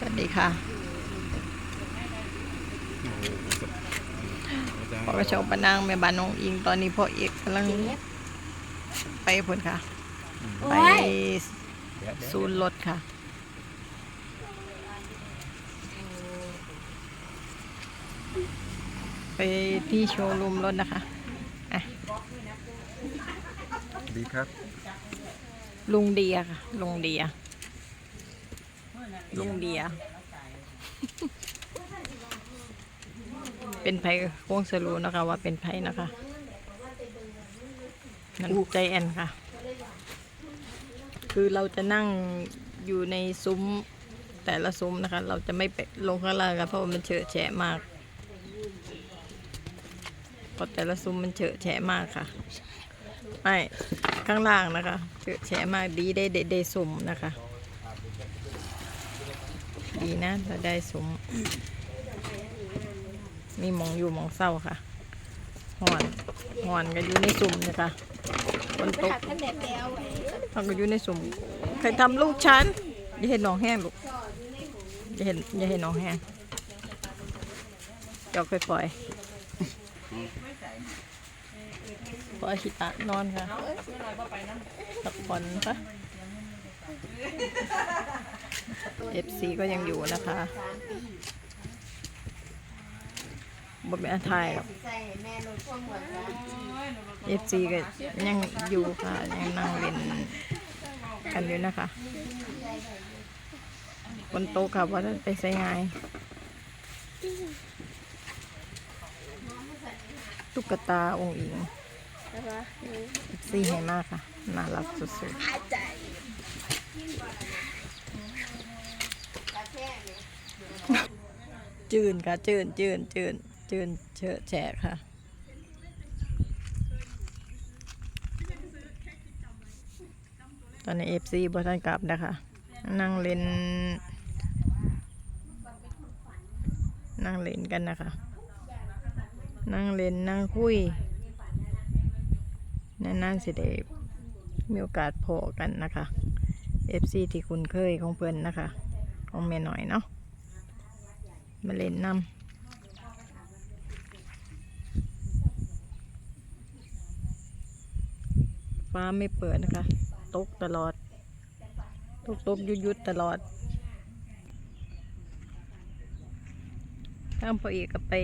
สวัสดีค่ะโอ้โหสุดอาจารย์พ่อกระชงปะนางแม่บ้านน้องอิงตอนนี้พ่อเอกกำลังไปพุ่นค่ะ ไปเดี๋ยวเดี๋ยวศูนย์รถค่ะไปที่โชว์รูมรถนะคะอะดีครับ ลุงเดียค่ะ ลุงเดีย ลุงเดีย เป็นไผ่โค้งสรูนะคะว่าเป็นไผ่นะคะนั่นใจแอนค่ะ คือเราจะนั่งอยู่ในซุ้มแต่ละซุ้มนะคะ เราจะไม่ไปลงข้างล่างกันเพราะว่ามันเฉอะแฉะมากเพราะแต่ละซุ้มมันเฉอะแฉะมากค่ะไม่ข้างล่างนะคะเฉอะแฉะมากดีได้ได้ได้สุ่มนะคะ ดีนะเราได้สม มีมองอยู่มองเศร้าค่ะหอนหอนกันอยู่ในสุ่มนะคะฝนตกท่านเด็ดแปลวไว้เขาก็อยู่ในสุ่มใครทำลูกฉันอย่าเห็นหนองแห้งลูกอย่าเห็นอย่าเห็นหนองแห้งจอกไปปล่อยปล่อยชิตะนอนค่ะพักผ่อนปะ เอฟซีก็ยังอยู่นะคะบนเป็นอันไทยหรอกใส่ให้แม่ลดความหมดแล้วเอฟซีก็ยังอยู่ค่ะ ยังนั่งเล่นกันอยู่นะคะคนโตค่ะว่าจะไปใช้งานตุ๊กตาองค์อิงเอฟซีให้มากค่ะ น่ารักสุดอาใจกระแทกเนี่ย ๆ จืนค่ะ จืนจืนจืนจืนเฉอะแฉะค่ะตอนนี้เอฟซีบอทันกลับนะคะ นั่งเล่น นั่งเล่นกันนะคะ นั่งเล่นนั่งคุยนานๆสิได้มีโอกาสพอกันนะคะ FC ที่คุณเคยของเพื่อนนะคะ ของแม่หน่อยเนาะ มาเล่นนำฟ้าไม่เปิดนะคะ ตกตลอด ตกตกยุดยุดตลอดทางพ่อเอกก็ไป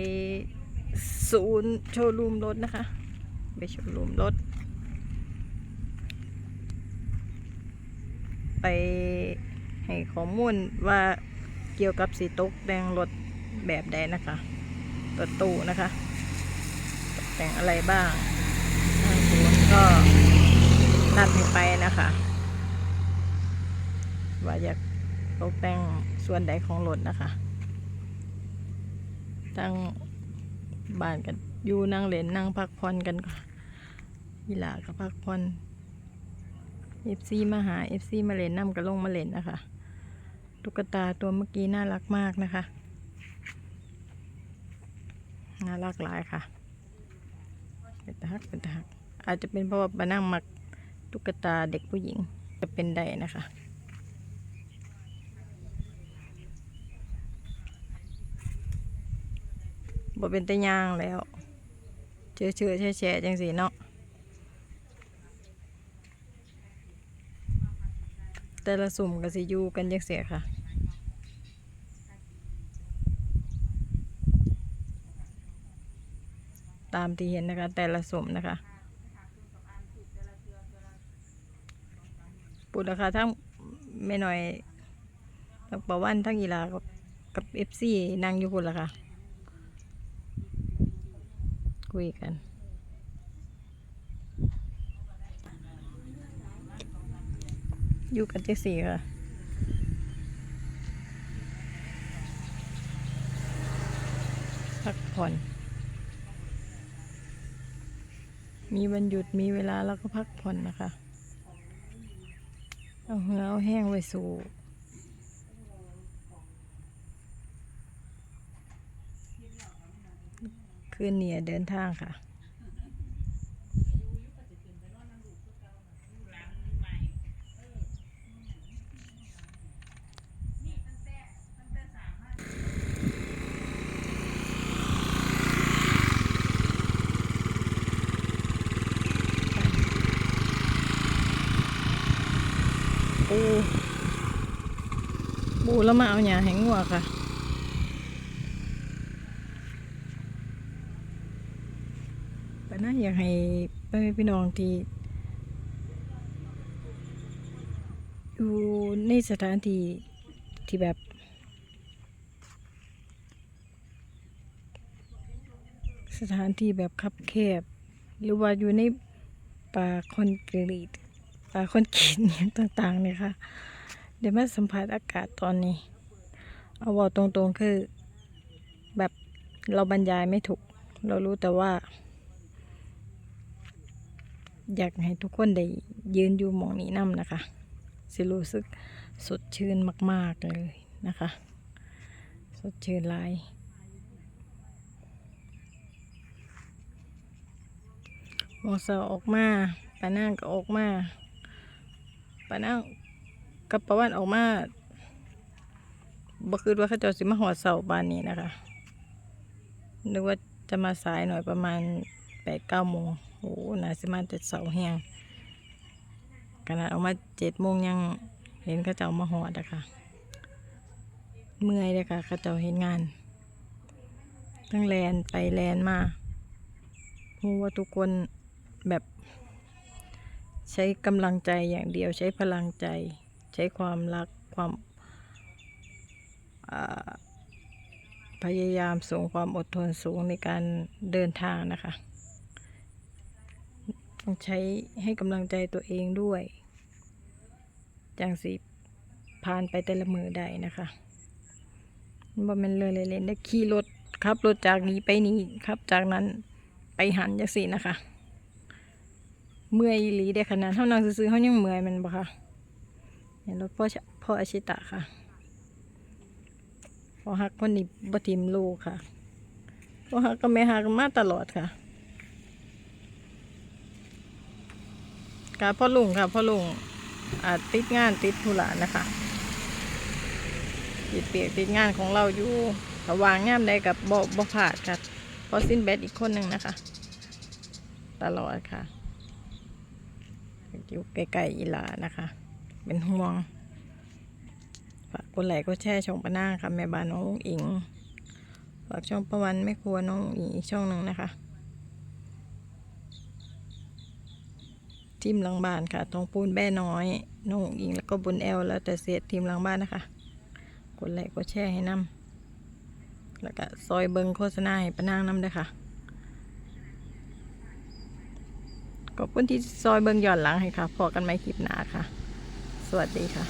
ศูนย์โชว์รูมรถนะคะ ไปโชว์รูมรถ ไปให้ข้อมูลว่าเกี่ยวกับสีตกแต่งรถ แบบใดนะคะรถตู้นะคะตกแต่งอะไรบ้างทางศูนย์ก็นัดให้ไปนะคะ ว่าอยากตกแต่งส่วนใดของรถนะคะตั้งบ้านกันอยู่นั่งเล่นนั่งพักผ่อนกันค่ะยีหลาก็พักผ่อนเอฟซีมาหาเอฟซีมาเล่นน้ำก็ลงมาเล่นนะคะตุ๊กตาตัวเมื่อกี้น่ารักมากนะคะ น่ารักหลายค่ะ เป็นตาฮักเป็นตาฮัก อาจจะเป็นเพราะว่าบานั่งมักตุ๊กตาเด็กผู้หญิงจะเป็นได้นะคะบ่เป็นตะยางแล้วเชื่อเชื่อแช่แช่จังสีเนาะแต่ละสุ่มก็สิอยู่กันจังเสียค่ะ ตามที่เห็นนะคะ แต่ละสุ่มนะคะปุดราคาทั้งไม่หน่อยทั้งประวันทั้งอีลากับเอฟซีนั่งอยู่คนละค่ะ คุยกันอยู่กันเจสี่ค่ะพักผ่อน มีวันหยุดมีเวลาแล้วก็พักผ่อนนะคะ เอาเหือเอาแห้งไว้สู่คืนนี้เดินทางค่ะ ปูปูแล้วมาเอาหญ้าให้งัวค่ะก็น่าอยากให้พ่อแม่พี่น้องที่อยู่ในสถานที่ที่แบบสถานที่แบบคับแคบ หรือว่าอยู่ในป่าคอนกรีต ป่าคนกรีตอย่างต่างๆเนี่ยค่ะ เดี๋ยวมาสัมผัสอากาศตอนนี้ เอาบอกตรงๆคือ แบบเราบรรยายไม่ถูก เรารู้แต่ว่า อยากให้ทุกคนได้ยืนอยู่มองนี้นํนะคะ สิรู้สึกสดชื่นมาก ๆ เลยนะคะ สดชื่นลายมองเสาออกมาปานั่งก็ออกมา ปานั่งกับประวันออกมาบ่คิดว่าเขาจะสิมาหอดเสาบานนี้นะคะนึกว่าจะมาสายหน่อยประมาณแปดเก้าโมงโอ้น่าสิมาแต่เสาแห้งขนาดออกมาเจ็ดโมงยังเห็นเขาเจ้ามาหอดอะค่ะ เมื่อยเลยค่ะเขาเจ้าเห็นงานทั้งแลนไปแลนมารู้ว่าทุกคนแบบ ใช้กำลังใจอย่างเดียวใช้พลังใจ ใช้ความรักความพยายามสูงความอดทนสูงในการเดินทางนะคะ ต้องใช้ให้กำลังใจตัวเองด้วยจังสิผ่านไปแต่ละมือได้นะคะว่ามันเลยเลยเล่นได้ขี่รถขับรถจากนี้ไปนี้ครับจากนั้นไปหันจังสินะคะ เมื่อยหลีได้ขนาดเท่านั้นซื้อเขายังเมื่อยมันบ่คะเห็นรถพ่อชพ่ออาชิตะค่ะพอฮักคนนี้บ่ทิมลูกค่ะพอฮักก็ไม่ฮักมาตลอดค่ะกาพ่อลุงค่ะพ่อลุงอาจติดงานติดธุระนะคะติดเปียกติดงานของเราอยู่ระวางงามใดกับบ่บ่ผาดค่ะพราะสิ้นแบตอีกคนหนึ่งนะคะ ตลอดค่ะ อยู่ใกล้ๆอีลานะคะ เป็นห่วงฝากกดไลค์กดแชร์ช่องปะหน้าค่ะแม่บ้านน้องอิงฝากช่องประวันแม่ครัวน้องอิงอีกช่องหนึ่งนะคะทีมหลังบ้านค่ะทองปูนแบ่น้อยน้องอิงแล้วก็บุญแอลแล้วแต่เสียทีมหลังบ้านนะคะกดไลค์กดแชร์ให้นำแล้วก็ซอยเบิงโฆษณาให้ปะนางนำด้วยค่ะ ขอบคุณที่ซอยเบิงย้อนหลังให้ค่ะพอกันไหมคลิปหน้าค่ะ สวัสดีค่ะ